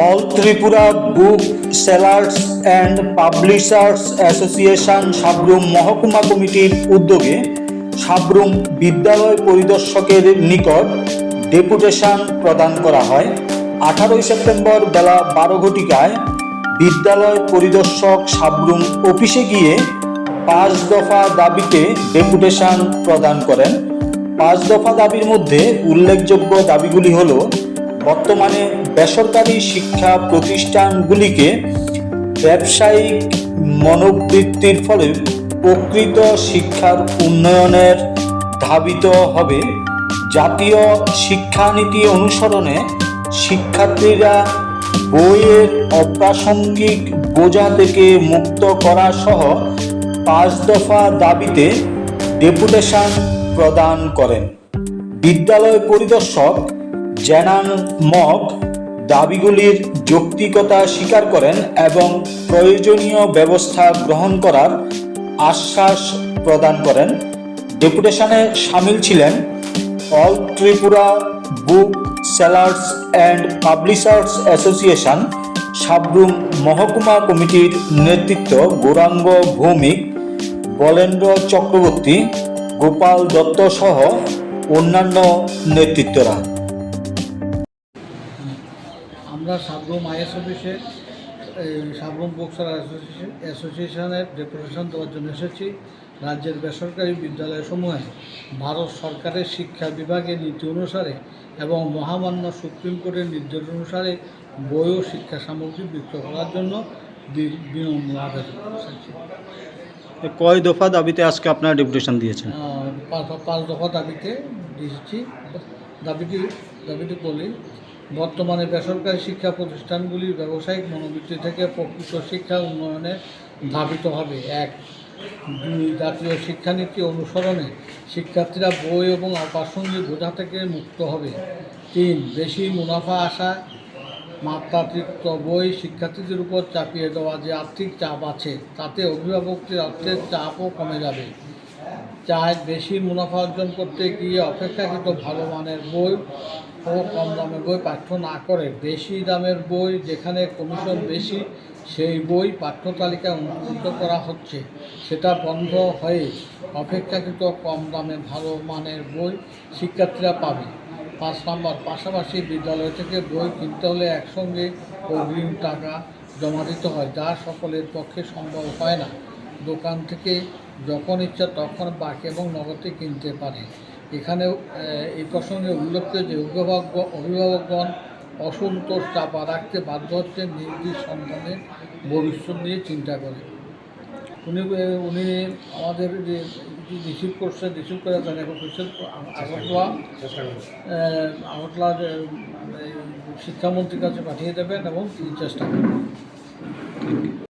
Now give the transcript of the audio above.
All Tripura book sellers and publishers association Sabroom মহকুমা কমিটির উদ্যোগে সাবরুম বিদ্যালয় পরিদর্শকের নিকট ডেপুটেশন প্রদান করা হয়। আঠারোই সেপ্টেম্বর বেলা বারো ঘটিকায় বিদ্যালয় পরিদর্শক সাবরুম অফিসে গিয়ে পাঁচ দফা দাবিতে ডেপুটেশন প্রদান করেন। পাঁচ দফা দাবির মধ্যে উল্লেখযোগ্য দাবিগুলি হল বর্তমানে বেসরকারি শিক্ষা প্রতিষ্ঠানগুলিকে ব্যবসায়িক মনোবৃত্তির ফলে প্রকৃত শিক্ষার উন্নয়নের ধাবিত হবে। জাতীয় শিক্ষানীতি অনুসরণে শিক্ষার্থীরা বইয়ের অপ্রাসঙ্গিক বোঝা থেকে মুক্ত করা সহ পাঁচ দফা দাবিতে ডেপুটেশন প্রদান করেন। বিদ্যালয় পরিদর্শক জেনান মক দাবিগুলির যৌক্তিকতা স্বীকার করেন এবং প্রয়োজনীয় ব্যবস্থা গ্রহণ করার আশ্বাস প্রদান করেন। ডেপুটেশনে সামিল ছিলেন all Tripura book sellers and publishers association, Sabroom মহকুমা কমিটির নেতৃত্ব গৌরাঙ্গ ভৌমিক, বলেন্দ্র চক্রবর্তী, গোপাল দত্ত সহ অন্যান্য নেতৃত্বরা। আমরা সাবরুম আইএস অফিসে সাবরুম বুকসার অ্যাসোসিয়েশন অ্যাসোসিয়েশনের ডেপুটেশন দেওয়ার জন্য এসেছি রাজ্যের বেসরকারি বিদ্যালয়সমূহে। ভারত সরকারের শিক্ষা বিভাগের নীতি অনুসারে এবং মহামান্য সুপ্রিম কোর্টের নির্দেশ অনুসারে বই ও শিক্ষা সামগ্রী বিক্রয় করার জন্য বিনম্র আবেদন এসেছি কয় দফা দাবিতে আজকে আপনারা ডেপুটেশন দিয়েছেন? পাঁচ পাঁচ দফা দাবিতে দিয়েছি। দাবিটি দাবিটি বলি বর্তমানে বেসরকারি শিক্ষা প্রতিষ্ঠানগুলি ব্যবসায়িক মনোবৃত্তি থেকে প্রকৃত শিক্ষা উন্নয়নে ধাবিত হবে। এক, দুই, জাতীয় শিক্ষানীতি অনুসরণে শিক্ষার্থীরা বই এবং অপ্রাসঙ্গিক বোঝা থেকে মুক্ত হবে। তিন, বেশি মুনাফা আসা, মাত্রাতিরিক্ত বই শিক্ষার্থীদের উপর চাপিয়ে দেওয়া যে আর্থিক চাপ আছে, তাতে অভিভাবকদের অর্থের চাপও কমে যাবে। চায় বেশি মুনাফা অর্জন করতে গিয়ে অপেক্ষাকৃত ভালো মানের বই ও কম দামের বই পাঠ্য না করে, বেশি দামের বই যেখানে কমিশন বেশি, সেই বই পাঠ্য তালিকায় অন্তর্ভুক্ত করা হচ্ছে। সেটা বন্ধ হয়ে অপেক্ষাকৃত কম দামে ভালো মানের বই শিক্ষার্থীরা পাবে। পাঁচ নম্বর, পাশাপাশি বিদ্যালয় থেকে বই কিনতে হলে একসঙ্গে অগ্রিম টাকা জমা দিতে হয়, যা সকলের পক্ষে সম্ভব হয় না। দোকান থেকে যখন ইচ্ছা তখন বাকি এবং নগদে কিনতে পারে। এখানেও আহ, এই প্রসঙ্গে উল্লেখ্য যে অভিভাবক অভিভাবকগণ অসন্তোষ চাপা রাখতে বাধ্য হচ্ছে নিজ সন্তানের ভবিষ্যৎ নিয়ে চিন্তা করে। উনি উনি আমাদের যে রিসিভ করছে রিসিভ করে তাদের করছেন আগরতলা। আগরতলার আহ, শিক্ষামন্ত্রীর কাছে পাঠিয়ে দেবেন এবং তিনি চেষ্টা করবেন।